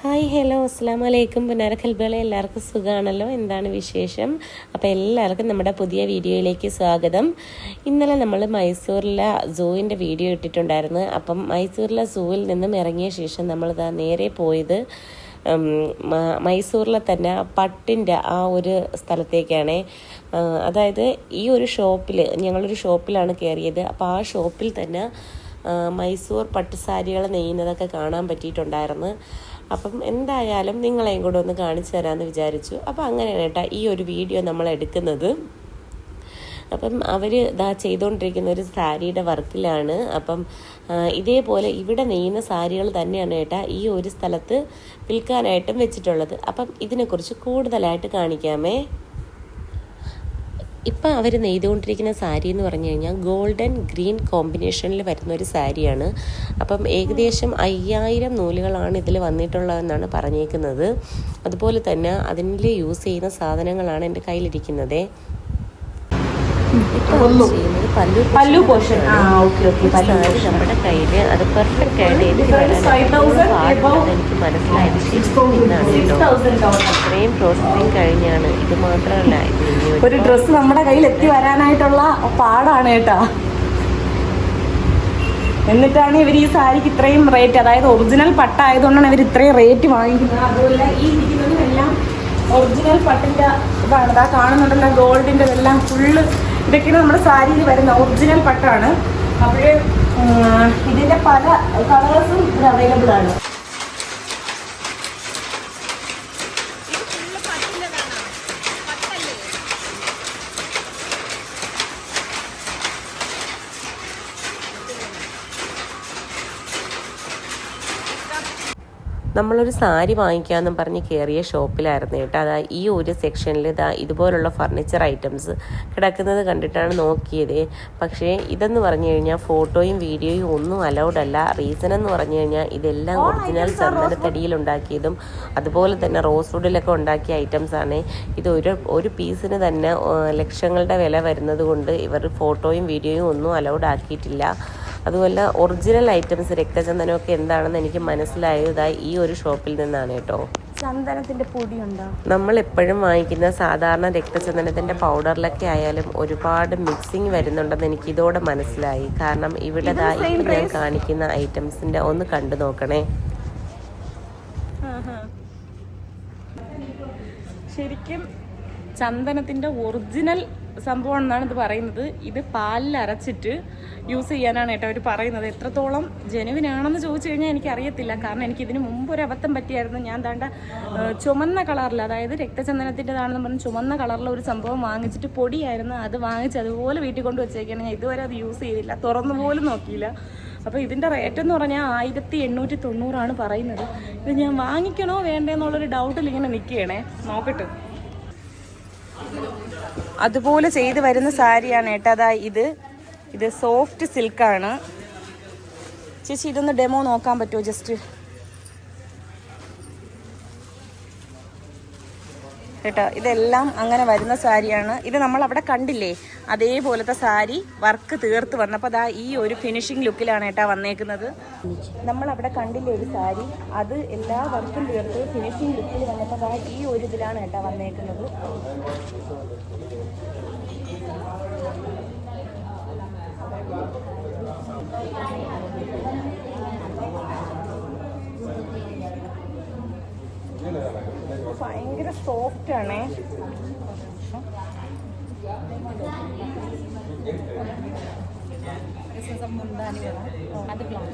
Hi hello അസ്സാം വലൈക്കും പുനരഖൽബികളെ എല്ലാവർക്കും സുഖമാണല്ലോ എന്താണ് വിശേഷം? അപ്പോൾ എല്ലാവർക്കും നമ്മുടെ പുതിയ വീഡിയോയിലേക്ക് സ്വാഗതം. ഇന്നലെ നമ്മൾ മൈസൂരിലെ സൂവിന്റെ വീഡിയോ ഇട്ടിട്ടുണ്ടായിരുന്നു. അപ്പം മൈസൂരിലെ സൂവിൽ നിന്നും ഇറങ്ങിയ ശേഷം നമ്മൾ ഇതാ നേരെ പോയത് മൈസൂരിലെ തന്നെ പട്ടിന്റെ ആ ഒരു സ്ഥലത്തേക്കാണ്. അതായത് ഈ ഒരു ഷോപ്പിൽ ഞങ്ങളൊരു ഷോപ്പിലാണ് കയറിയത് അപ്പോൾ ആ ഷോപ്പിൽ തന്നെ മൈസൂർ പട്ടുസാരികൾ നെയ്യുന്നതൊക്കെ കാണാൻ പറ്റിയിട്ടുണ്ടായിരുന്നു. അപ്പം എന്തായാലും നിങ്ങളെയും കൂടെ ഒന്ന് കാണിച്ചു തരാമെന്ന് വിചാരിച്ചു. അപ്പം അങ്ങനെയാണ് കേട്ടോ ഈ ഒരു വീഡിയോ നമ്മൾ എടുക്കുന്നത്. അപ്പം അവർ ഇതാ ചെയ്തുകൊണ്ടിരിക്കുന്ന ഒരു സാരിയുടെ വർക്കിലാണ്. അപ്പം ഇതേപോലെ ഇവിടെ നെയ്യുന്ന സാരികൾ തന്നെയാണ് ഏട്ടാ ഈ ഒരു സ്ഥലത്ത് വിൽക്കാനായിട്ടും വെച്ചിട്ടുള്ളത്. അപ്പം ഇതിനെക്കുറിച്ച് കൂടുതലായിട്ട് കാണിക്കാമേ. ഇപ്പം അവർ നെയ്തുകൊണ്ടിരിക്കുന്ന സാരി എന്ന് പറഞ്ഞു കഴിഞ്ഞാൽ ഗോൾഡൻ ഗ്രീൻ കോമ്പിനേഷനിൽ വരുന്ന ഒരു സാരിയാണ്. അപ്പം ഏകദേശം അയ്യായിരം നൂലുകളാണ് ഇതിൽ വന്നിട്ടുള്ളതെന്നാണ് പറഞ്ഞേക്കുന്നത്. അതുപോലെ തന്നെ അതിൽ യൂസ് ചെയ്യുന്ന സാധനങ്ങളാണ് എന്റെ കയ്യിലിരിക്കുന്നത്. പല്ലു portion. ആ, നമ്മുടെ കയ്യിൽ അത് പെർഫെക്റ്റ് ആയിട്ട് എത്തി 5,000 പാടുണ്ടെന്ന് എനിക്ക് മനസ്സിലായത് ശരിക്കും ഇന്നാണ് കേട്ടോ. 6,000 അത്രയും പ്രോസസ്സിങ് കഴിഞ്ഞാണ്. ഇത് മാത്രമല്ല ഒരു ഡ്രസ് ഡ്രസ്സ് നമ്മുടെ കയ്യിൽ എത്തി വരാനായിട്ടുള്ള പാടാണ് കേട്ടാ. എന്നിട്ടാണ് ഇവർ ഈ സാരിക്ക് ഇത്രയും റേറ്റ് അതായത് ഒറിജിനൽ പട്ട ആയതുകൊണ്ടാണ് ഇവർ ഇത്രയും റേറ്റ് വാങ്ങിക്കുന്നത്. അതുപോലെ ഈ ഇരിക്കുന്നതിനെല്ലാം ഒറിജിനൽ പട്ടിന്റെ ഇതാണ്. അതാ കാണുന്നുണ്ടല്ലോ ഗോൾഡിന്റെ ഇതെല്ലാം ഫുള്ള് ഇതൊക്കെയാണ് നമ്മുടെ സാരിയിൽ വരുന്ന ഒറിജിനൽ പട്ടാണ്. അപ്പോൾ ഇതിന്റെ പല കളേഴ്സും ഇത് അവൈലബിൾ ആണ്. നമ്മളൊരു സാരി വാങ്ങിക്കാമെന്നും പറഞ്ഞ് കയറിയ ഷോപ്പിലായിരുന്നു കേട്ടോ. അതാ ഈ ഒരു സെക്ഷനിൽ ഇതാ ഇതുപോലുള്ള ഫർണിച്ചർ ഐറ്റംസ് കിടക്കുന്നത് കണ്ടിട്ടാണ് നോക്കിയത്. പക്ഷേ ഇതെന്ന് പറഞ്ഞു കഴിഞ്ഞാൽ ഫോട്ടോയും വീഡിയോയും ഒന്നും അലൗഡ് അല്ല. റീസൺ എന്ന് പറഞ്ഞു കഴിഞ്ഞാൽ ഇതെല്ലാം ഒറിജിനൽ ചന്ദനത്തടിയിൽ ഉണ്ടാക്കിയതും അതുപോലെ തന്നെ റോസ് വുഡിലൊക്കെ ഉണ്ടാക്കിയ ഐറ്റംസ് ആണ്. ഇത് ഒരു ഒരു പീസിന് തന്നെ ലക്ഷങ്ങളുടെ വില വരുന്നത് കൊണ്ട് ഇവർ ഫോട്ടോയും വീഡിയോയും ഒന്നും അലൗഡ് ആക്കിയിട്ടില്ല. അതുപോലെ ഒറിജിനൽ ഐറ്റംസ് രക്തചന്ദനമൊക്കെ എന്താണെന്ന് എനിക്ക് മനസ്സിലായതായി ഈ ഒരു ഷോപ്പിൽ നിന്നാണ് കേട്ടോ. ചന്ദനത്തിന്റെ പൊടി ഉണ്ടോ നമ്മൾ എപ്പോഴും വാങ്ങിക്കുന്ന സാധാരണ രക്തചന്ദനത്തിന്റെ പൗഡറിലൊക്കെ ആയാലും ഒരുപാട് മിക്സിങ് വരുന്നുണ്ടെന്ന് എനിക്ക് ഇതോടെ മനസ്സിലായി. കാരണം ഇവിടെ ഞാൻ കാണിക്കുന്ന ഐറ്റംസിന്റെ ഒന്ന് കണ്ടു നോക്കണേ. ശരിക്കും ചന്ദനത്തിന്റെ ഒറിജിനൽ സംഭവം ഇത് പറയുന്നത്. ഇത് പാലിൽ അരച്ചിട്ട് യൂസ് ചെയ്യാനാണ് കേട്ടോ അവർ പറയുന്നത്. എത്രത്തോളം ജനുവിനാണെന്ന് ചോദിച്ചു കഴിഞ്ഞാൽ എനിക്കറിയത്തില്ല. കാരണം എനിക്ക് ഇതിന് മുമ്പ് ഒരു അബദ്ധം പറ്റിയായിരുന്നു. ഞാൻ താണ്ട ചുമന്ന കളറിൽ അതായത് രക്തചന്ദനത്തിന്റെതാണെന്ന് പറഞ്ഞ് ചുമന്ന കളറിലെ ഒരു സംഭവം വാങ്ങിച്ചിട്ട് പൊടിയായിരുന്നു. അത് വാങ്ങിച്ച് അതുപോലെ വീട്ടിൽ കൊണ്ട് വെച്ചേക്കാണ്. ഞാൻ ഇതുവരെ അത് യൂസ് ചെയ്തില്ല. തുറന്നു പോലും നോക്കിയില്ല. അപ്പോൾ ഇതിന്റെ റേറ്റ് എന്ന് പറഞ്ഞാൽ ആയിരത്തി എണ്ണൂറ്റി തൊണ്ണൂറാണ് പറയുന്നത്. ഇത് ഞാൻ വാങ്ങിക്കണോ വേണ്ടേ എന്നുള്ളൊരു ഡൗട്ടിൽ ഇങ്ങനെ നിൽക്കുകയാണേ നോക്കട്ടെ. അതുപോലെ ചെയ്ത് വരുന്ന സാരിയാണ് കേട്ടോ അതാ ഇത്. ഇത് സോഫ്റ്റ് സിൽക്കാണ് ചേച്ചി ഇതൊന്ന് ഡെമോ നോക്കാൻ പറ്റുമോ? ജസ്റ്റ് കേട്ടോ ഇതെല്ലാം അങ്ങനെ വരുന്ന സാരിയാണ്. ഇത് നമ്മൾ അവിടെ കണ്ടില്ലേ? അതേപോലത്തെ സാരി വർക്ക് തീർത്ത് വന്നപ്പോൾ അതാ ഈ ഒരു ഫിനിഷിംഗ് ലുക്കിലാണ് കേട്ടോ വന്നേക്കുന്നത്. നമ്മൾ അവിടെ കണ്ടില്ലേ ഒരു സാരി? അത് എല്ലാ വർക്കും തീർത്ത് ഫിനിഷിംഗ് ലുക്കിൽ വന്നപ്പോൾ ഈ ഒരു ഇതിലാണ് കേട്ടോ വന്നേക്കുന്നത്. ഭയങ്കര സോഫ്റ്റ് ആണേ.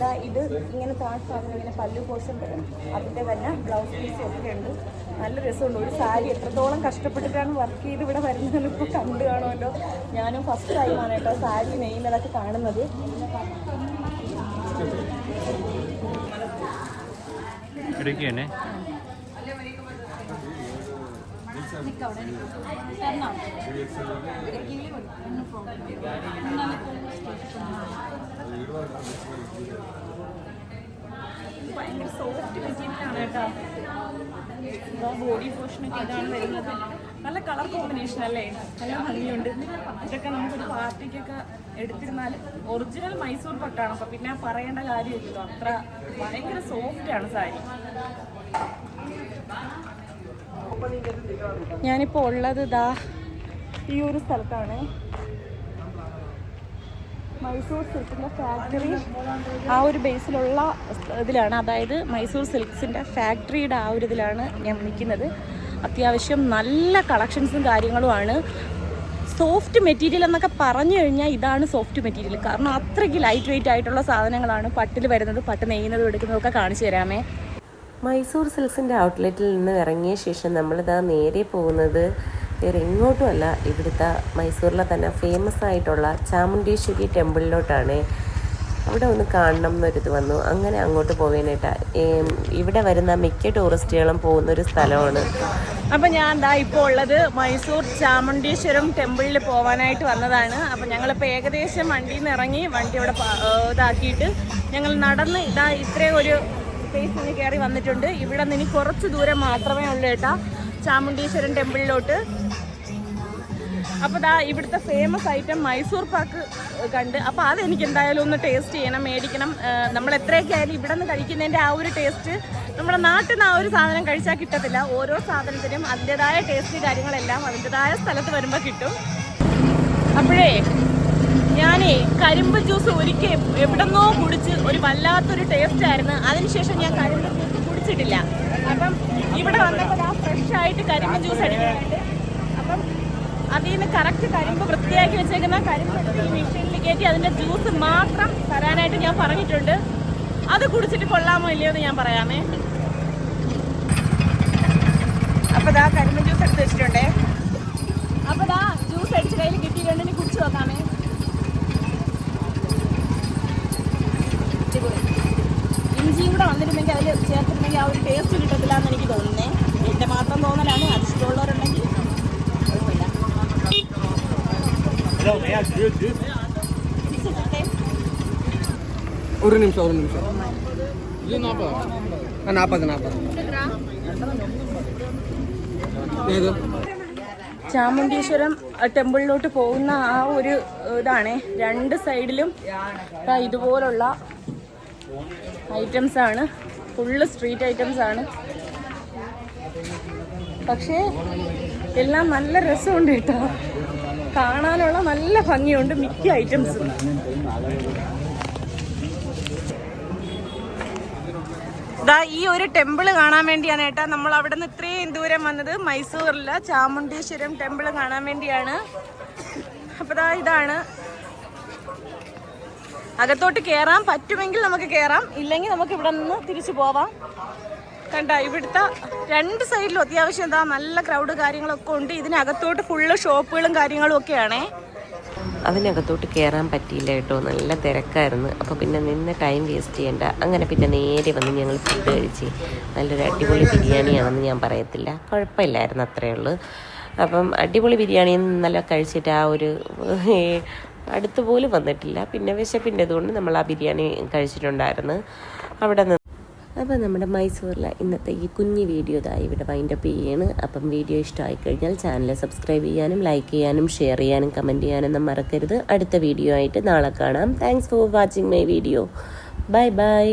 ദാ ഇത് ഇങ്ങനെ താഴ്ഭാഗം ഇങ്ങനെ പല്ലു പോഷൻ വരും അതിന്റെ തന്നെ ബ്ലൗസ് പീസ് ഒക്കെ ഉണ്ട്. നല്ല രസമുണ്ട്. ഒരു സാരി എത്രത്തോളം കഷ്ടപ്പെട്ടിട്ടാണ് വർക്ക് ചെയ്ത് ഇവിടെ വരുന്നതെന്ന് ഇപ്പോൾ കണ്ടു കാണുമല്ലോ. ഞാനും ഫസ്റ്റ് ടൈമാണ് കേട്ടോ സാരി നെയ്മലൊക്കെ കാണുന്നത്. എടുക്കുകയാണേ ഭയങ്കര സോഫ്റ്റ് മെറ്റീരിയലാണ് കേട്ടോ. ബോഡി പോർഷനൊക്കെ ഇതാണ് വരുന്നത്. നല്ല കളർ കോമ്പിനേഷൻ അല്ലേ? നല്ല ഭംഗിയുണ്ട്. ഇതൊക്കെ നമുക്കൊരു പാർട്ടിക്കൊക്കെ എടുത്തിരുന്നാൽ ഒറിജിനൽ മൈസൂർ പട്ടാണ്? അപ്പൊ പിന്നെ പറയേണ്ട കാര്യമില്ലല്ലോ അത്ര ഭയങ്കര സോഫ്റ്റ് ആണ് സാരി. ഞാനിപ്പോൾ ഉള്ളത് ഇതാ ഈ ഒരു സ്ഥലത്താണ്. മൈസൂർ സിൽക്കിന്റെ ഫാക്ടറി ആ ഒരു ബേസിലുള്ള ഇതിലാണ്. അതായത് മൈസൂർ സിൽക്സിന്റെ ഫാക്ടറിയുടെ ആ ഒരു ഇതിലാണ് ഞാൻ നിൽക്കുന്നത്. അത്യാവശ്യം നല്ല കളക്ഷൻസും കാര്യങ്ങളുമാണ്. സോഫ്റ്റ് മെറ്റീരിയൽ എന്നൊക്കെ പറഞ്ഞു കഴിഞ്ഞാൽ ഇതാണ് സോഫ്റ്റ് മെറ്റീരിയൽ കാരണം അത്രയ്ക്ക് ലൈറ്റ് വെയിറ്റ് ആയിട്ടുള്ള സാധനങ്ങളാണ് പട്ടിൽ വരുന്നത് പട്ട് നെയ്യുന്നതും എടുക്കുന്നതും ഒക്കെ കാണിച്ചു തരാമേ. മൈസൂർ സിൽക്സിന്റെ ഔട്ട്ലെറ്റിൽ നിന്ന് ഇറങ്ങിയ ശേഷം നമ്മളിതാ നേരെ പോകുന്നത് വേറെ എങ്ങോട്ടുമല്ല ഇവിടുത്തെ മൈസൂരിലെ തന്നെ ഫേമസ് ആയിട്ടുള്ള ചാമുണ്ടീശ്വരി ടെമ്പിളിലോട്ടാണ്. അവിടെ ഒന്ന് കാണണം എന്നൊരിത് വന്നു. അങ്ങനെ അങ്ങോട്ട് പോകാനായിട്ടാണ് ഇവിടെ വരുന്ന മിക്ക ടൂറിസ്റ്റുകളും പോകുന്ന ഒരു സ്ഥലമാണ്. അപ്പം ഞാൻ എന്താ ഇപ്പോൾ ഉള്ളത് മൈസൂർ ചാമുണ്ടീശ്വരം ടെമ്പിളിൽ പോകാനായിട്ട് വന്നതാണ്. അപ്പം ഞങ്ങളിപ്പോൾ ഏകദേശം വണ്ടിയിൽ നിന്ന് ഇറങ്ങി വണ്ടി ഇവിടെ ഇതാക്കിയിട്ട് ഞങ്ങൾ നടന്ന് ഇതാ ഇത്രയും ഒരു സ്പേസിന് കയറി വന്നിട്ടുണ്ട്. ഇവിടെ നിന്ന് ഇനി കുറച്ച് ദൂരം മാത്രമേ ഉള്ളൂ ഏട്ടാ ചാമുണ്ടീശ്വരം ടെമ്പിളിലോട്ട്. അപ്പോൾ ദാ ഇവിടുത്തെ ഫേമസ് ഐറ്റം മൈസൂർ പാക്ക് കണ്ട്. അപ്പോൾ അതെനിക്ക് എന്തായാലും ഒന്ന് ടേസ്റ്റ് ചെയ്യണം മേടിക്കണം. നമ്മൾ എത്രയൊക്കെ ആയാലും ഇവിടെ നിന്ന് കഴിക്കുന്നതിന്റെ ആ ഒരു ടേസ്റ്റ് നമ്മുടെ നാട്ടിൽ നിന്ന് ആ ഒരു സാധനം കഴിച്ചാൽ കിട്ടത്തില്ല. ഓരോ സാധനത്തിനും അതിന്റെതായ ടേസ്റ്റ് കാര്യങ്ങളെല്ലാം അതിന്റെതായ സ്ഥലത്ത് വരുമ്പോൾ കിട്ടും. അപ്പോഴേ ഞാനേ കരിമ്പ് ജ്യൂസ് ഒരിക്കൽ എവിടെന്നോ കുടിച്ച് ഒരു വല്ലാത്തൊരു ടേസ്റ്റ് ആയിരുന്നു. അതിനുശേഷം ഞാൻ കരിമ്പ് ജ്യൂസ് കുടിച്ചിട്ടില്ല. അപ്പം ഇവിടെ വന്നപ്പോൾ ആ ഫ്രഷ് ആയിട്ട് കരിമ്പ് ജ്യൂസ് അടിക്കുന്നുണ്ട് അപ്പം അതിൽ നിന്ന് കറക്റ്റ് കരിമ്പ് വൃത്തിയാക്കി വെച്ചേക്കുന്ന കരിമ്പ് ഈ മെഷീനിൽ കയറ്റി അതിന്റെ ജ്യൂസ് മാത്രം തരാനായിട്ട് ഞാൻ പറഞ്ഞിട്ടുണ്ട്. അത് കുടിച്ചിട്ട് കൊള്ളാമോ ഇല്ലയോ എന്ന് ഞാൻ പറയാമേ. അപ്പോൾ ദാ കരിമ്പ് ജ്യൂസ് എടുത്ത് വെച്ചിട്ടുണ്ടേ. അപ്പോൾ ദാ ജ്യൂസ് അടിച്ച് കയ്യിൽ കിട്ടിയിട്ടുണ്ട് ഇനി കുടിച്ച് നോക്കാമേ. ഇഞ്ചിയും കൂടെ വന്നിരുന്നെങ്കിൽ അതിൽ ചേർത്തിട്ടുണ്ടെങ്കിൽ ആ ഒരു ടേസ്റ്റ് കിട്ടത്തില്ല എന്ന് എനിക്ക് തോന്നുന്നേ. എന്റെ മാത്രം തോന്നലാണ് അത് ഒരു നിമിഷം ഒരു നിമിഷം. ഇത് നാൽപ്പത് ആ നാൽപ്പത് നാൽപ്പത് ഏത്? ചാമുണ്ടീശ്വരം ടെമ്പിളിലോട്ട് പോകുന്ന ആ ഒരു ഇതാണ്. രണ്ട് സൈഡിലും ഇതുപോലുള്ള ഐറ്റംസ് ആണ്. ഫുള്ള് സ്ട്രീറ്റ് ഐറ്റംസ് ആണ്. പക്ഷേ എല്ലാം നല്ല രസമുണ്ട് കേട്ടോ. കാണാനുള്ള നല്ല ഭംഗിയുണ്ട് മിക്ക ഐറ്റംസും ദാ ഈ ഒരു ടെമ്പിൾ കാണാൻ വേണ്ടിയാണ് ഏട്ടാ നമ്മൾ അവിടെ നിന്ന് ഇത്രയും ദൂരം വന്നത്. മൈസൂരിലെ ചാമുണ്ടീശ്വരം ടെമ്പിൾ കാണാൻ വേണ്ടിയാണ്. അപ്പോൾ ദാ ഇതാണ്. അകത്തോട്ട് കയറാൻ പറ്റുമെങ്കിൽ നമുക്ക് കയറാം ഇല്ലെങ്കിൽ നമുക്ക് ഇവിടെ നിന്ന് തിരിച്ചു പോവാം. കണ്ട ഇവിടുത്തെ രണ്ട് സൈഡിലും അത്യാവശ്യം എന്താ നല്ല ക്രൗഡ് കാര്യങ്ങളൊക്കെ ഉണ്ട്. ഇതിനകത്തോട്ട് ഫുള്ള് ഷോപ്പുകളും കാര്യങ്ങളും ഒക്കെയാണേ. അതിനകത്തോട്ട് കയറാൻ പറ്റിയില്ല കേട്ടോ. നല്ല തിരക്കായിരുന്നു. അപ്പോൾ പിന്നെ നിന്ന് ടൈം വേസ്റ്റ് ചെയ്യണ്ട. അങ്ങനെ പിന്നെ നേരെ വന്ന് ഞങ്ങൾ ഫുഡ് കഴിച്ച് നല്ലൊരു അടിപൊളി ബിരിയാണിയാണെന്ന് ഞാൻ പറയത്തില്ല. കുഴപ്പമില്ലായിരുന്നു അത്രയേ ഉള്ളൂ. അപ്പം അടിപൊളി ബിരിയാണി നല്ല കഴിച്ചിട്ട് ആ ഒരു അടുത്ത് പോലും വന്നിട്ടില്ല. പിന്നെ വിശപ്പിന്റെ അതുകൊണ്ട് നമ്മൾ ആ ബിരിയാണി കഴിച്ചിട്ടുണ്ടായിരുന്നു. അവിടെ നിന്ന് അപ്പോൾ നമ്മുടെ മൈസൂരിലെ ഇന്നത്തെ ഈ കുഞ്ഞ് വീഡിയോ ഇതായി ഇവിടെ വൈൻഡപ്പ് ചെയ്യാണ്. അപ്പം വീഡിയോ ഇഷ്ടമായി കഴിഞ്ഞാൽ ചാനൽ സബ്സ്ക്രൈബ് ചെയ്യാനും ലൈക്ക് ചെയ്യാനും ഷെയർ ചെയ്യാനും കമന്റ് ചെയ്യാനൊന്നും മറക്കരുത്. അടുത്ത വീഡിയോ ആയിട്ട് നാളെ കാണാം. Thanks for watching my video bye bye